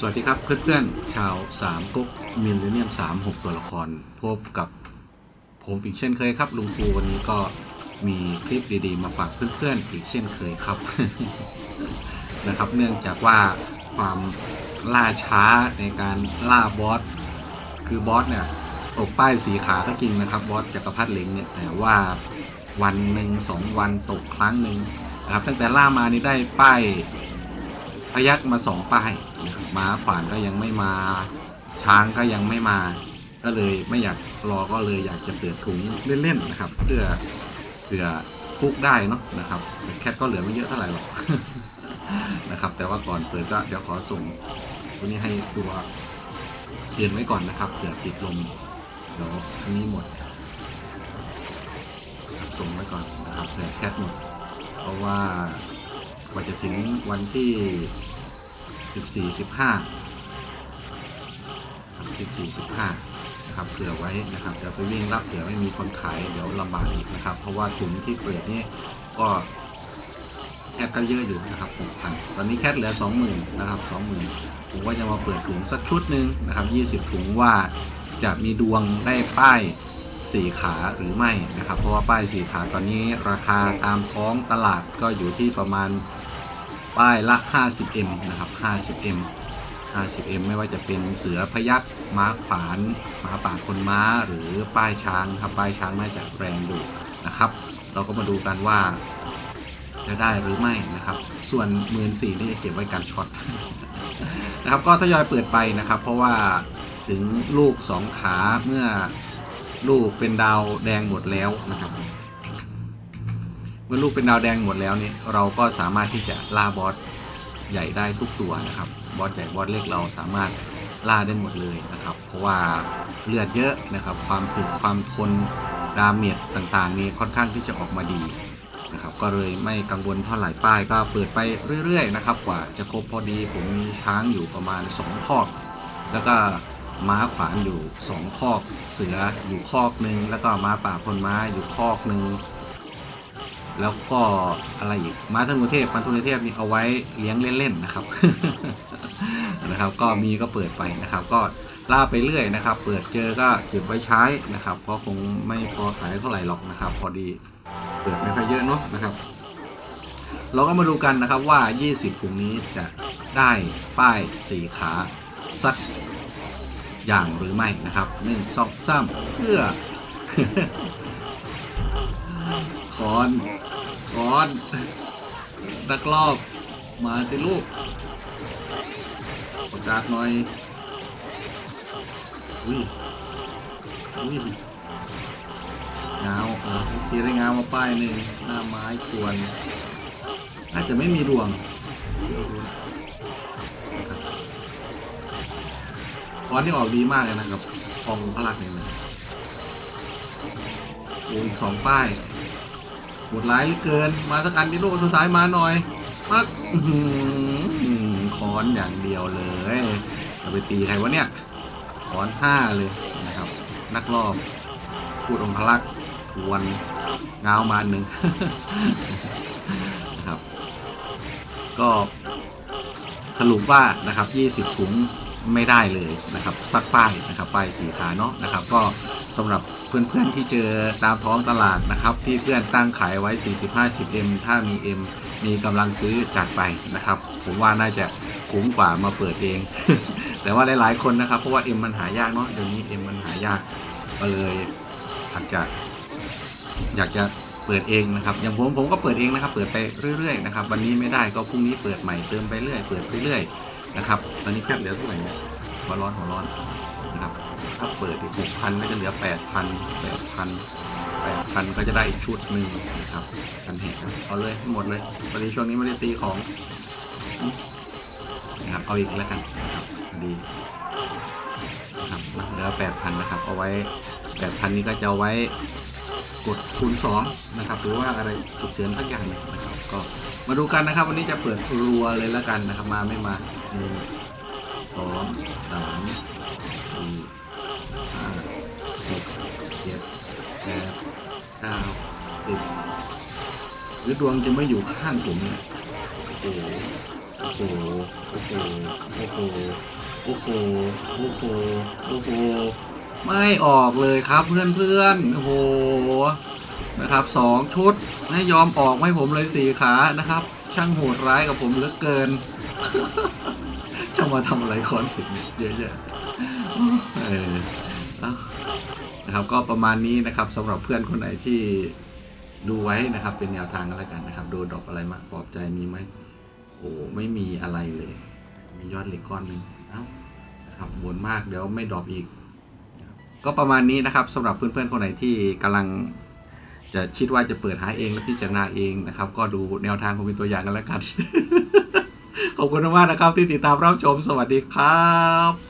สวัสดีครับเพื่อนๆ ชาว3ก๊กมิลเลนเนียม3 6ตัวละคร พบกับผมอีกเช่นเคยครับ ลุงปูวันนี้ก็มีคลิปดีๆ มาฝากเพื่อนๆอีกเช่นเคยครับ นะครับ เนื่องจากว่าความล่าช้าในการล่าบอสคือบอสเนี่ยตกป้ายสีขาก็จริงนะครับ บอสจักรพรรดิเหลงเนี่ยแต่ว่าวันหนึ่งสองวันตกครั้งหนึ่งนะครับ ตั้งแต่ล่ามานี่ได้ป้าย พยักมาสองป้ายนะครับม้าขวานก็ยังไม่มา ช้างก็ยังไม่มา ก็เลยไม่อยากรอก็เลยอยากจะเปิดถุงเล่นๆนะครับ เพื่อเผื่อฟุกได้เนาะนะครับแต่แคทก็เหลือไม่เยอะเท่าไหร่หรอกนะครับ แต่ว่าก่อนเปิดก็เดี๋ยวขอส่งตัวนี้ให้ตัวเรียนไว้ก่อนนะครับเผื่อติดลมเดี๋ยวอันนี้หมดส่งไว้ก่อนนะครับเผื่อแคทหมด เพราะว่ากว่าจะถึงวันที่ 14 15ครับ14 15นะครับเผื่อไว้นะครับเดี๋ยวไปวิ่งรับเดี๋ยวไม่มีคนขายเดี๋ยวลำบากอีกนะครับ เพราะว่าถุงที่เปิดนี่ก็แคทก็เยอะอยู่นะครับ6,000ตอนนี้แคทเหลือ20,000นะครับ20,000ผมว่าจะมาเปิดถุงสักชุดหนึ่งนะครับ20ถุงว่าจะมีดวงได้ป้ายสี่ขาหรือไม่นะครับ เพราะว่าป้ายสี่ขาตอนนี้ราคาตามท้องตลาดก็อยู่ที่ประมาณ ป้ายละ 50m นะครับ 50m 50m ไม่ว่าจะเป็นเสือพยักม้าขวานม้าป่าคนม้าหรือป้ายช้างครับป้ายช้างน่าจะแรงดูนะครับ เราก็มาดูกันว่าจะได้หรือไม่นะครับ ส่วนหมื่นสี่นี่จะเก็บไว้กันช็อตนะครับ ก็ทยอยเปิดไปนะครับ เพราะว่าถึงลูกสองขาเมื่อลูกเป็นดาวแดงหมดแล้วนะครับ เมื่อลูกเป็นดาวแดงหมดแล้วเนี่ยเราก็สามารถที่จะล่าบอสใหญ่ได้ทุกตัวนะครับบอสใหญ่บอสเล็กเราสามารถล่าได้หมดเลยนะครับ เพราะว่าเลือดเยอะนะครับความถึกความทนดาเมจต่างๆ นี่ค่อนข้างที่จะออกมาดีนะครับก็เลยไม่กังวลเท่าไหร่ป้ายก็เปิดไปเรื่อยๆนะครับกว่าจะครบพอดีผมมีช้างอยู่ประมาณ2คอก แล้วก็ม้าขวานอยู่2คอก เสืออยู่คอกหนึ่งแล้วก็ม้าป่าพลม้าอยู่คอกหนึ่ง แล้วก็อะไรอีกม้าธนูเทพม้าธนูเทพนี่เอาไว้เลี้ยงเล่นๆนะครับนะครับ ก็มีก็เปิดไปนะครับ ก็ล่าไปเรื่อยนะครับ เปิดเจอก็เก็บไว้ใช้นะครับเพราะคงไม่พอขายเท่าไหร่หรอกนะครับ พอดีเปิดไม่ค่อยเยอะเนาะนะครับ เราก็มาดูกันนะครับว่า 20ถุงนี้จะได้ป้ายสีขาสักอย่างหรือไม่นะครับหนึ่งสองสามเพื่อคอน อนนักลอบ มาติลูกประกาศหน่อยอุ้ยอุ้ยงาเออโอเคได้งามาป้ายหนึ่งหน้าไม้ควรน่าจะไม่มีดวงคอนที่ออกดีมากเลยนะครับทองพลักเนี่ยนะอีกสองป้าย หดร้ายเหลือเกิน มาสักอันที่ลูกสุดท้ายมาหน่อยปักอื้อนอย่างเดียวเลยจะไปตีใครวะเนี่ยคอนห้าเลยนะครับ นักรอบพูดองคลักษ์วนเงามาหนึ่งนะครับ ก็สรุปว่านะครับ 20ถุง ไม่ได้เลยนะครับสักป้ายนะครับป้ายสีขาเนาะนะครับ ก็สำหรับเพื่อนๆที่เจอตามท้องตลาดนะครับ ที่เพื่อนตั้งขายไว้ 40-50M ถ้ามี M มีกำลังซื้อจัดไปนะครับ ผมว่าน่าจะคุ้มกว่ามาเปิดเอง แต่ว่าหลายๆคนนะครับ เพราะว่า M มันหายากเนาะเดี๋ยวนี้ M มันหายากก็เลยอาจจะอยากจะเปิดเองนะครับอย่างผมผมก็เปิดเองนะครับ เปิดไปเรื่อยๆนะครับ วันนี้ไม่ได้ก็พรุ่งนี้เปิดใหม่เติมไปเรื่อย เปิดไปเรื่อย นะครับ ตอนนี้แคบเหลือเท่าไหร่เนี่ยหัวร้อนหัวร้อนนะครับ ถ้าเปิดอีกหกพันก็จะเหลือแปดพันแปดพันแปดพันก็จะได้อีกชุดหนึ่งนะครับกันแหกเอาเลยห้หมดเลยพอดีช่วงนี้ไม่ได้ตีของนะครับเอาอีกแล้วกันนะครับพอดีนะครับเหลือแปดพันนะครับ เอาไว้แปดพันนี้ก็จะเอาไว้กดคูณ2นะครับหรือว่าอะไรฉุกเฉินสักอย่างหนึงนะครับก็มาดูกันนะครับ วันนี้จะเปิดรัวเลยแล้วกันนะครับ มาไม่มา หนึ่งสองสามสี่ห้าหกเจ็ดแปดเก้าสิบหรือดวงจะไม่อยู่ข้างผมเนี่ยโอ้โหโหโอ้โหโอ้โหโอ้โหโอ้โหโอ้โหไม่ออกเลยครับเพื่อนเพื่อนๆโอ้โหนะครับสองชุดไม่ยอมออกไม่ผมเลยสี่ขานะครับ ช่างโหดร้ายกับผมเหลือเกิน จะมาทำอะไรคอนสิบเนี่ยเยอะแยะเออนะครับก็ประมาณนี้นะครับสำหรับเพื่อนคนไหนที่ดูไว้นะครับ เป็นแนวทางก็แล้วกันนะครับ โดนดอกอะไรมาปลอบใจมีไหมโอ้ไม่มีอะไรเลย มียอดเหล็กก้อนหนึงเอ้านะครับบนมากเดี๋ยวไม่ดรอปอีก ก็ประมาณนี้นะครับสำหรับเพื่อนๆคนไหนที่กำลังจะคิดว่าจะเปิดหาเองและพิจารณาเองนะครับ ก็ดูแนวทางผมเป็นตัวอย่างกันแล้วกัน ขอบคุณมากนะครับที่ติดตามรับชมสวัสดีครับ